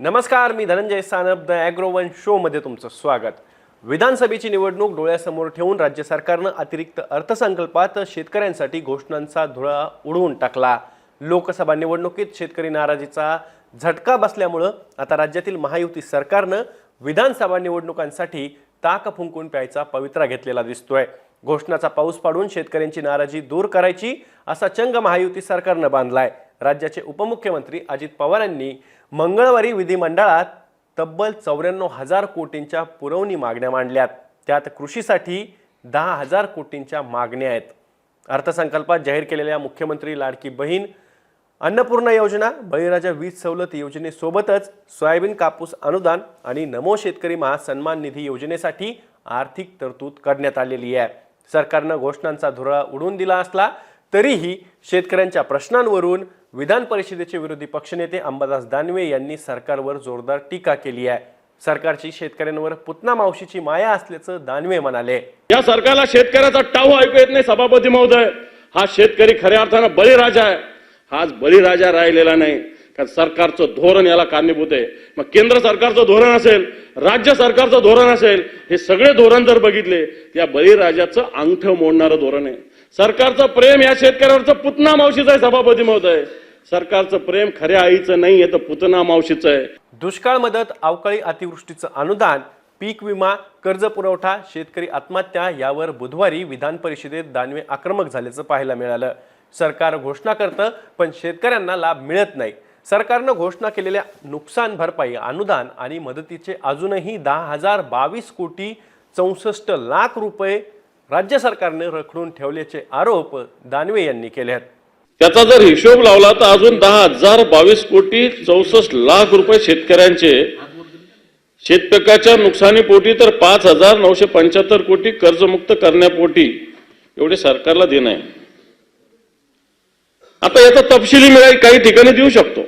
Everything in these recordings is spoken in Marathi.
नमस्कार मी धनंजय सानप द ॲग्रोवन शोमध्ये तुमचं स्वागत. विधानसभेची निवडणूक डोळ्यासमोर ठेवून राज्य सरकारनं अतिरिक्त अर्थसंकल्पात शेतकऱ्यांसाठी घोषणांचा धुळा उडवून टाकला. लोकसभा निवडणुकीत शेतकरी नाराजीचा झटका बसल्यामुळं आता राज्यातील महायुती सरकारनं विधानसभा निवडणुकांसाठी ताक फुंकून प्यायचा पवित्रा घेतलेला दिसतोय. घोषणाचा पाऊस पाडून शेतकऱ्यांची नाराजी दूर करायची असा चंग महायुती सरकारनं बांधलाय. राज्याचे उपमुख्यमंत्री अजित पवार यांनी मंगळवारी विधिमंडळात तब्बल चौऱ्याण्णव हजार कोटींच्या पुरवणी मागण्या मांडल्यात. त्यात कृषीसाठी दहा हजार कोटींच्या मागण्या आहेत. अर्थसंकल्पात जाहीर केलेल्या मुख्यमंत्री लाडकी बहीण अन्नपूर्णा योजना बळीराजा वीज सवलत योजनेसोबतच सोयाबीन कापूस अनुदान आणि नमो शेतकरी महासन्मान निधी योजनेसाठी आर्थिक तरतूद करण्यात आलेली आहे. सरकारनं घोषणांचा धुरळा उडवून दिला असला तरीही शेतकऱ्यांच्या प्रश्नांवरून विधान परिषदेचे विरोधी पक्षनेते अंबादास दानवे यांनी सरकारवर जोरदार टीका केली आहे. सरकारची शेतकऱ्यांवर पुतना मावशीची माया असल्याचं दानवे म्हणाले. या सरकारला शेतकऱ्याचा टाव ऐकू येत नाही सभापती महोदय. हा शेतकरी खऱ्या अर्थानं बळीराजा आहे. हा बळीराजा राहिलेला नाही. कारण सरकारचं धोरण याला कारणीभूत आहे. मग केंद्र सरकारचं धोरण असेल राज्य सरकारचं धोरण असेल हे सगळे धोरण जर बघितले या बळीराजाचं अंगठ मोडणारं धोरण आहे. सरकारचं प्रेम या शेतकऱ्यावरचं पुतना मावशीचं आहे सभापती महोदय. सरकारचं प्रेम खऱ्या आईचं नाही आहे तर पुतना मावशीचं आहे. दुष्काळ मदत अवकाळी अतिवृष्टीचं अनुदान पीक विमा कर्ज पुरवठा शेतकरी आत्महत्या यावर बुधवारी विधान परिषदेत दानवे आक्रमक झाल्याचं पाहायला मिळालं. सरकार घोषणा करतं पण शेतकऱ्यांना लाभ मिळत नाही. सरकारनं घोषणा केलेल्या नुकसान भरपाई अनुदान आणि मदतीचे अजूनही दहा हजार बावीस कोटी चौसष्ट लाख रुपये राज्य सरकारने रखडून ठेवल्याचे आरोप दानवे यांनी केले आहेत. त्याचा जर हिशोब लावला तर अजून दहा हजार बावीस कोटी चौसष्ट लाख रुपये शेतकऱ्यांचे. शेतपिकाच्या नुकसानीपोटी तर पाच हजार नऊशे पंच्याहत्तर कोटी कर्जमुक्त करण्यापोटी एवढे सरकारला देणं आहे. आता याचा तपशिली मिळाल काही ठिकाणी देऊ शकतो.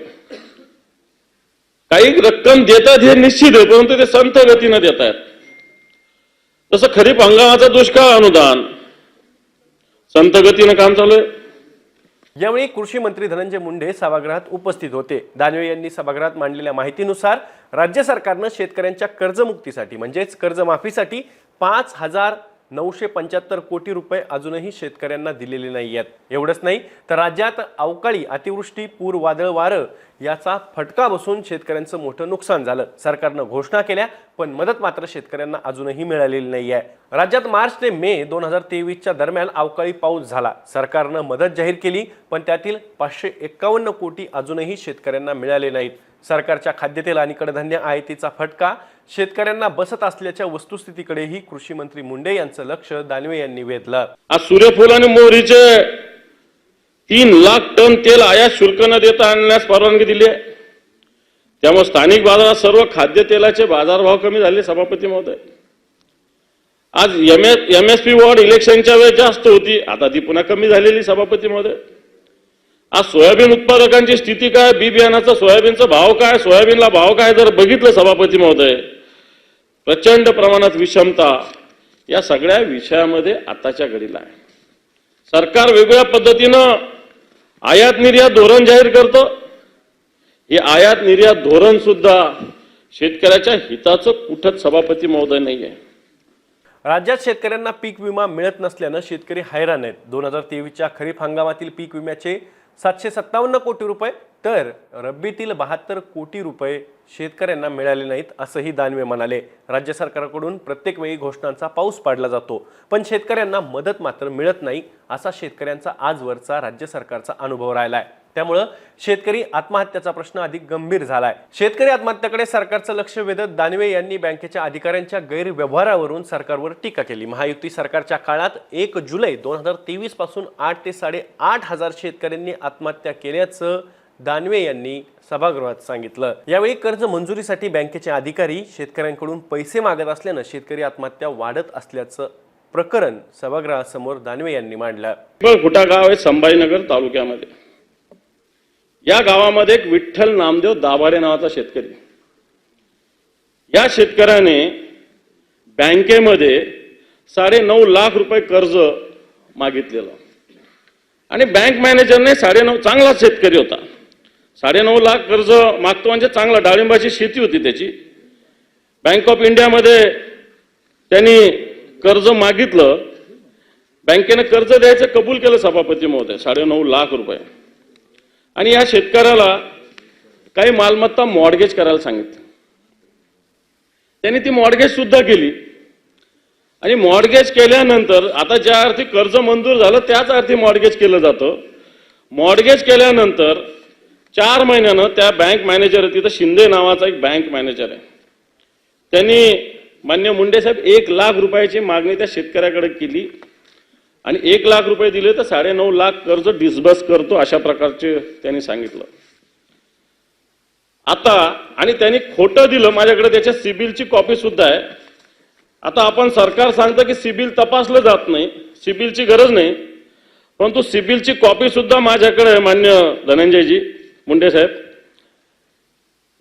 काही रक्कम देतात हे निश्चित आहे परंतु ते संत गतीनं देत आहेत तसं खरीप हंगामाचा दुष्काळ अनुदान. संत गतीनं काम चालू आहे. यावेळी कृषी मंत्री धनंजय मुंडे सभागृहात उपस्थित होते. दानवे यांनी सभागृहात मांडलेल्या माहितीनुसार राज्य सरकारनं शेतकऱ्यांच्या कर्जमुक्तीसाठी म्हणजेच कर्जमाफीसाठी पाच हजार नऊशे पंच्याहत्तर कोटी रुपये अजूनही शेतकऱ्यांना दिलेले नाही आहेत. एवढंच नाही तर राज्यात अवकाळी अतिवृष्टी पूर वादळ वारं याचा फटका बसून शेतकऱ्यांचं मोठं नुकसान झालं. सरकारनं घोषणा केल्या पण मदत मात्र शेतकऱ्यांना अजूनही मिळालेली नाही आहे. राज्यात मार्च ते मे दोन हजार तेवीसच्या दरम्यान अवकाळी पाऊस झाला. सरकारनं मदत जाहीर केली पण त्यातील पाचशे एक्कावन्न कोटी अजूनही शेतकऱ्यांना मिळाले नाहीत. सरकारच्या खाद्यतेल आणि कडधान्य आयातीचा फटका शेतकऱ्यांना बसत असल्याच्या वस्तुस्थितीकडेही कृषी मंत्री मुंडे यांचं लक्ष दानवे यांनी वेधलं. आज सूर्यफूल आणि मोहरीचे तीन लाख टन तेल आयात शुल्क न देता आणण्यास परवानगी दिली आहे. त्यामुळे स्थानिक बाजारात सर्व खाद्यतेलाचे बाजारभाव कमी झाले सभापती महोदय. आज M M S P ward इलेक्शनच्या वेळेस जास्त होती आता ती पुन्हा कमी झालेली सभापती महोदय. आज सोयाबीन उत्पादकांची स्थिती काय? बी बियाणाचा सोयाबीनचा भाव काय? सोयाबीनला भाव काय? जर बघितलं सभापती महोदय प्रचंड प्रमाणात विषमता या सगळ्या विषयामध्ये आताच्या घडीला आहे. सरकार वेगवेगळ्या पद्धतीनं आयात निर्यात धोरण जाहीर करतं. हे आयात निर्यात धोरण सुद्धा शेतकऱ्याच्या हिताचं कुठंच सभापती महोदय नाही आहे राज्यात शेतकऱ्यांना पीक विमा मिळत नसल्यानं शेतकरी हैराण आहेत. दोन हजार तेवीसच्या खरीप हंगामातील पीक विम्याचे सातशे सत्तावन्न कोटी रुपये. तर रब्बीतील बहात्तर कोटी रुपये शेतकऱ्यांना मिळाले नाहीत असंही दानवे म्हणाले. राज्य सरकारकडून प्रत्येक वेळी घोषणांचा पाऊस पाडला जातो. पण शेतकऱ्यांना मदत मात्र मिळत नाही असा शेतकऱ्यांचा आजवरचा राज्य सरकारचा अनुभव राहिला आहे त्यामुळं शेतकरी आत्महत्याचा प्रश्न अधिक गंभीर झालाय. शेतकरी आत्महत्याकडे सरकारचं लक्ष वेधत दानवे यांनी बँकेच्या अधिकाऱ्यांच्या गैरव्यवहारावरून सरकारवर टीका केली. महायुती सरकारच्या काळात एक जुलै दोन हजार तेवीसपासून आठ ते साडेआठ हजार शेतकऱ्यांनी आत्महत्या केल्याचं दानवे यांनी सभागृहात सांगितलं. यावेळी कर्ज मंजुरीसाठी बँकेचे अधिकारी शेतकऱ्यांकडून पैसे मागत असल्यानं शेतकरी आत्महत्या वाढत असल्याचं प्रकरण सभागृहासमोर दानवे यांनी मांडलं. खुटा गाव आहे? संभाजीनगर तालुक्यामध्ये. या गावामध्ये एक विठ्ठल नामदेव दाभाडे नावाचा शेतकरी. या शेतकऱ्याने बँकेमध्ये साडे नऊ लाख रुपये कर्ज मागितलेलं. आणि बँक मॅनेजरने साडे नऊ चांगला शेतकरी होता. साडेनऊ लाख कर्ज मागतो म्हणजे चांगला डाळिंबाची शेती होती त्याची. बँक ऑफ इंडियामध्ये त्यांनी कर्ज मागितलं. बँकेने कर्ज द्यायचं कबूल केलं सभापती महोदय साडेनऊ लाख रुपये. आणि या शेतकऱ्याला काही मालमत्ता मॉडगेज करायला सांगितलं. त्यांनी ती मॉडगेज सुद्धा केली. आणि मॉडगेज केल्यानंतर आता ज्या अर्थी कर्ज मंजूर झालं त्याच अर्थी मॉडगेज केलं जातं. मॉडगेज केल्यानंतर चार महिन्यानं त्या बँक मॅनेजर तिथं शिंदे नावाचा एक बँक मॅनेजर आहे. त्यांनी मान्य मुंडे साहेब एक लाख रुपयाची मागणी त्या शेतकऱ्याकडे केली. आणि एक लाख रुपये दिले तर साडेनऊ लाख कर्ज डिस्बस करतो अशा प्रकारचे त्यांनी सांगितलं. आता आणि त्यांनी खोटं दिलं माझ्याकडे त्याच्या सिबिलची कॉपी सुद्धा आहे. आता आपण सरकार सांगतं की सिबिल तपासलं जात नाही सिबिलची गरज नाही परंतु सिबिलची कॉपी सुद्धा माझ्याकडे आहे मान्य धनंजयजी मुंडे साहेब.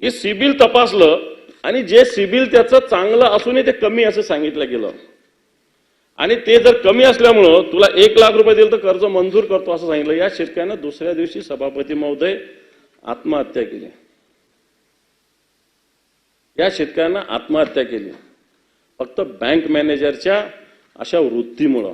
हे सिबिल तपासलं आणि जे सिबिल त्याचं चांगलं असूनही ते कमी असं सांगितलं गेलं. आणि ते जर कमी असल्यामुळं तुला एक लाख रुपये दिले तर कर्ज मंजूर करतो असं सांगितलं. या शेतकऱ्यानं दुसऱ्या दिवशी सभापती महोदय आत्महत्या केली. या शेतकऱ्यांना आत्महत्या केली. फक्त बँक मॅनेजरच्या अशा वृत्तीमुळं.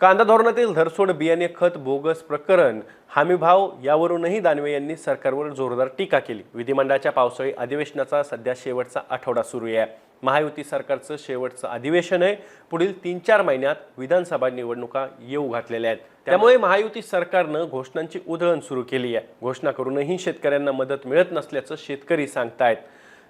कांदा धोरणातील धरसोड बियाणे खत बोगस प्रकरण हमीभाव यावरूनही दानवे यांनी सरकारवर जोरदार टीका केली. विधिमंडळाच्या पावसाळी अधिवेशनाचा सध्या शेवटचा आठवडा सुरू आहे. महायुती सरकारचं शेवटचं अधिवेशन आहे. पुढील तीन चार महिन्यात विधानसभा निवडणुका येऊ घातलेल्या आहेत. त्यामुळे महायुती सरकारनं घोषणांची उधळण सुरू केली आहे. घोषणा करूनही शेतकऱ्यांना मदत मिळत नसल्याचं शेतकरी सांगतायत.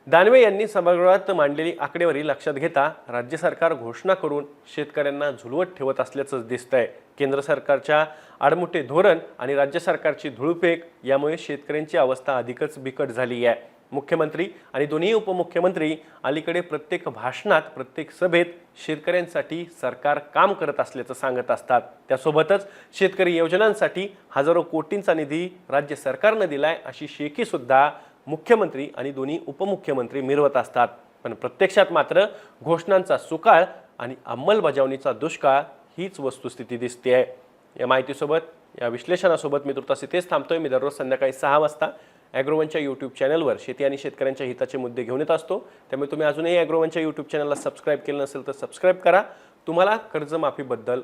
दानवे यांनी सभागृहात मांडलेली आकडेवारी लक्षात घेता राज्य सरकार घोषणा करून शेतकऱ्यांना झुलवत ठेवत असल्याचंच दिसतंय. केंद्र सरकारच्या आडमुठे धोरण आणि राज्य सरकारची धुळफेक यामुळे शेतकऱ्यांची अवस्था अधिकच बिकट झाली आहे. मुख्यमंत्री आणि दोन्ही उपमुख्यमंत्री अलीकडे प्रत्येक भाषणात प्रत्येक सभेत शेतकऱ्यांसाठी सरकार काम करत असल्याचं सांगत असतात. त्यासोबतच शेतकरी योजनांसाठी हजारो कोटींचा निधी राज्य सरकारनं दिलाय अशी शेकीसुद्धा मुख्यमंत्री आणि दोन्ही उपमुख्यमंत्री मिरवत असतात. पण प्रत्यक्षात मात्र घोषणांचा सुकाळ आणि अंमलबजावणीचा दुष्काळ हीच वस्तुस्थिती दिसते आहे या माहितीसोबत या विश्लेषणासोबत मी तुर्तास इथेच थांबतोय. मी दररोज संध्याकाळी सहा वाजता ॲग्रोवनच्या यूट्यूब चॅनलवर शेती आणि शेतकऱ्यांच्या हिताचे मुद्दे घेऊन येत असतो. त्यामुळे तुम्ही अजूनही ॲग्रोवनच्या यूट्यूब चॅनलला सबस्क्राईब केलं नसेल तर सबस्क्राईब करा. तुम्हाला कर्जमाफीबद्दल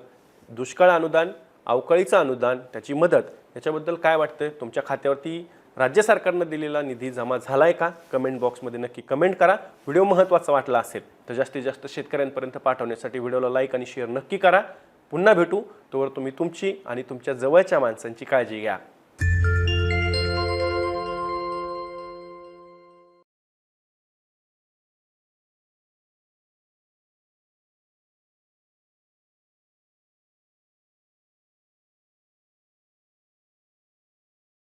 दुष्काळ अनुदान अवकाळीचं अनुदान त्याची मदत याच्याबद्दल काय वाटतं तुमच्या खात्यावरती राज्य सरकारनं दिलेला निधी जमा झाला आहे का कमेंट बॉक्समध्ये नक्की कमेंट करा. व्हिडिओ महत्त्वाचा वाटला असेल तर जास्तीत जास्त शेतकऱ्यांपर्यंत पाठवण्यासाठी व्हिडिओला लाईक आणि शेअर नक्की करा. पुन्हा भेटू. तोवर तुम्ही तुमची आणि तुमच्या जवळच्या माणसांची काळजी घ्या.